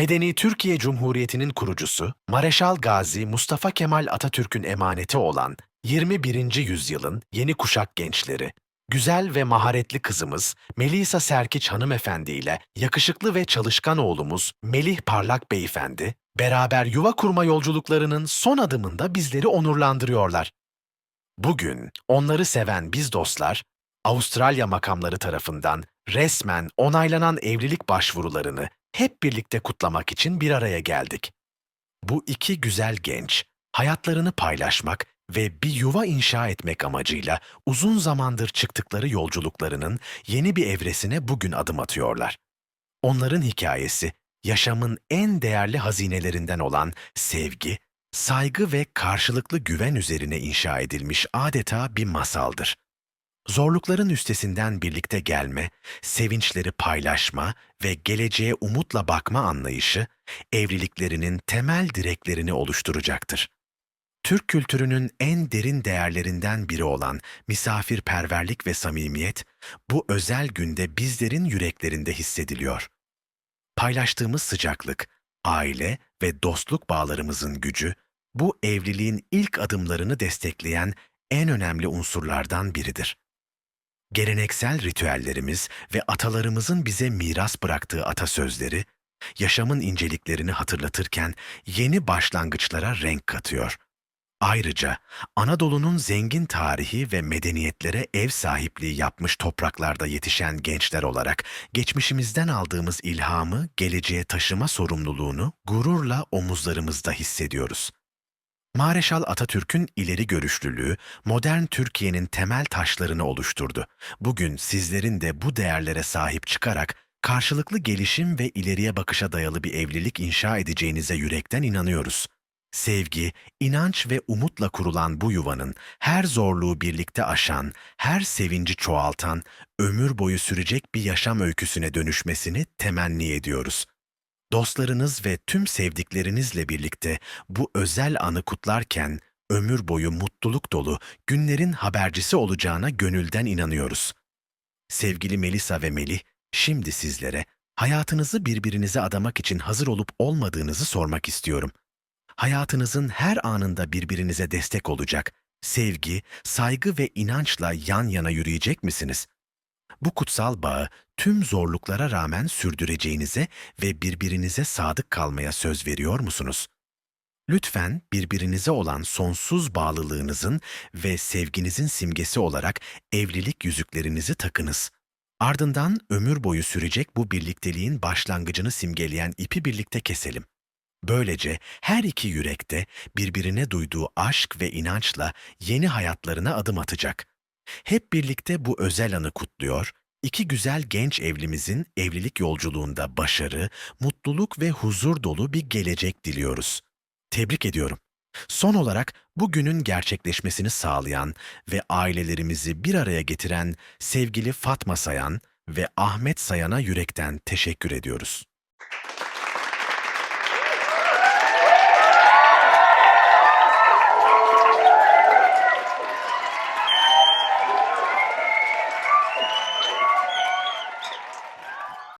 Medeni Türkiye Cumhuriyeti'nin kurucusu Mareşal Gazi Mustafa Kemal Atatürk'ün emaneti olan 21. yüzyılın yeni kuşak gençleri, güzel ve maharetli kızımız Melisa Serkiç hanımefendi ile yakışıklı ve çalışkan oğlumuz Melih Parlak beyefendi, beraber yuva kurma yolculuklarının son adımında bizleri onurlandırıyorlar. Bugün onları seven biz dostlar, Avustralya makamları tarafından resmen onaylanan evlilik başvurularını hep birlikte kutlamak için bir araya geldik. Bu iki güzel genç, hayatlarını paylaşmak ve bir yuva inşa etmek amacıyla uzun zamandır çıktıkları yolculuklarının yeni bir evresine bugün adım atıyorlar. Onların hikayesi, yaşamın en değerli hazinelerinden olan sevgi, saygı ve karşılıklı güven üzerine inşa edilmiş adeta bir masaldır. Zorlukların üstesinden birlikte gelme, sevinçleri paylaşma ve geleceğe umutla bakma anlayışı, evliliklerinin temel direklerini oluşturacaktır. Türk kültürünün en derin değerlerinden biri olan misafirperverlik ve samimiyet, bu özel günde bizlerin yüreklerinde hissediliyor. Paylaştığımız sıcaklık, aile ve dostluk bağlarımızın gücü, bu evliliğin ilk adımlarını destekleyen en önemli unsurlardan biridir. Geleneksel ritüellerimiz ve atalarımızın bize miras bıraktığı atasözleri, yaşamın inceliklerini hatırlatırken yeni başlangıçlara renk katıyor. Ayrıca Anadolu'nun zengin tarihi ve medeniyetlere ev sahipliği yapmış topraklarda yetişen gençler olarak geçmişimizden aldığımız ilhamı geleceğe taşıma sorumluluğunu gururla omuzlarımızda hissediyoruz. Mareşal Atatürk'ün ileri görüşlülüğü modern Türkiye'nin temel taşlarını oluşturdu. Bugün sizlerin de bu değerlere sahip çıkarak karşılıklı gelişim ve ileriye bakışa dayalı bir evlilik inşa edeceğinize yürekten inanıyoruz. Sevgi, inanç ve umutla kurulan bu yuvanın her zorluğu birlikte aşan, her sevinci çoğaltan, ömür boyu sürecek bir yaşam öyküsüne dönüşmesini temenni ediyoruz. Dostlarınız ve tüm sevdiklerinizle birlikte bu özel anı kutlarken ömür boyu mutluluk dolu günlerin habercisi olacağına gönülden inanıyoruz. Sevgili Melisa ve Melih, şimdi sizlere hayatınızı birbirinize adamak için hazır olup olmadığınızı sormak istiyorum. Hayatınızın her anında birbirinize destek olacak, sevgi, saygı ve inançla yan yana yürüyecek misiniz? Bu kutsal bağı tüm zorluklara rağmen sürdüreceğinize ve birbirinize sadık kalmaya söz veriyor musunuz? Lütfen birbirinize olan sonsuz bağlılığınızın ve sevginizin simgesi olarak evlilik yüzüklerinizi takınız. Ardından ömür boyu sürecek bu birlikteliğin başlangıcını simgeleyen ipi birlikte keselim. Böylece her iki yürekte birbirine duyduğu aşk ve inançla yeni hayatlarına adım atacak. Hep birlikte bu özel anı kutluyor, iki güzel genç evlimizin evlilik yolculuğunda başarı, mutluluk ve huzur dolu bir gelecek diliyoruz. Tebrik ediyorum. Son olarak bugünün gerçekleşmesini sağlayan ve ailelerimizi bir araya getiren sevgili Fatma Sayan ve Ahmet Sayan'a yürekten teşekkür ediyoruz.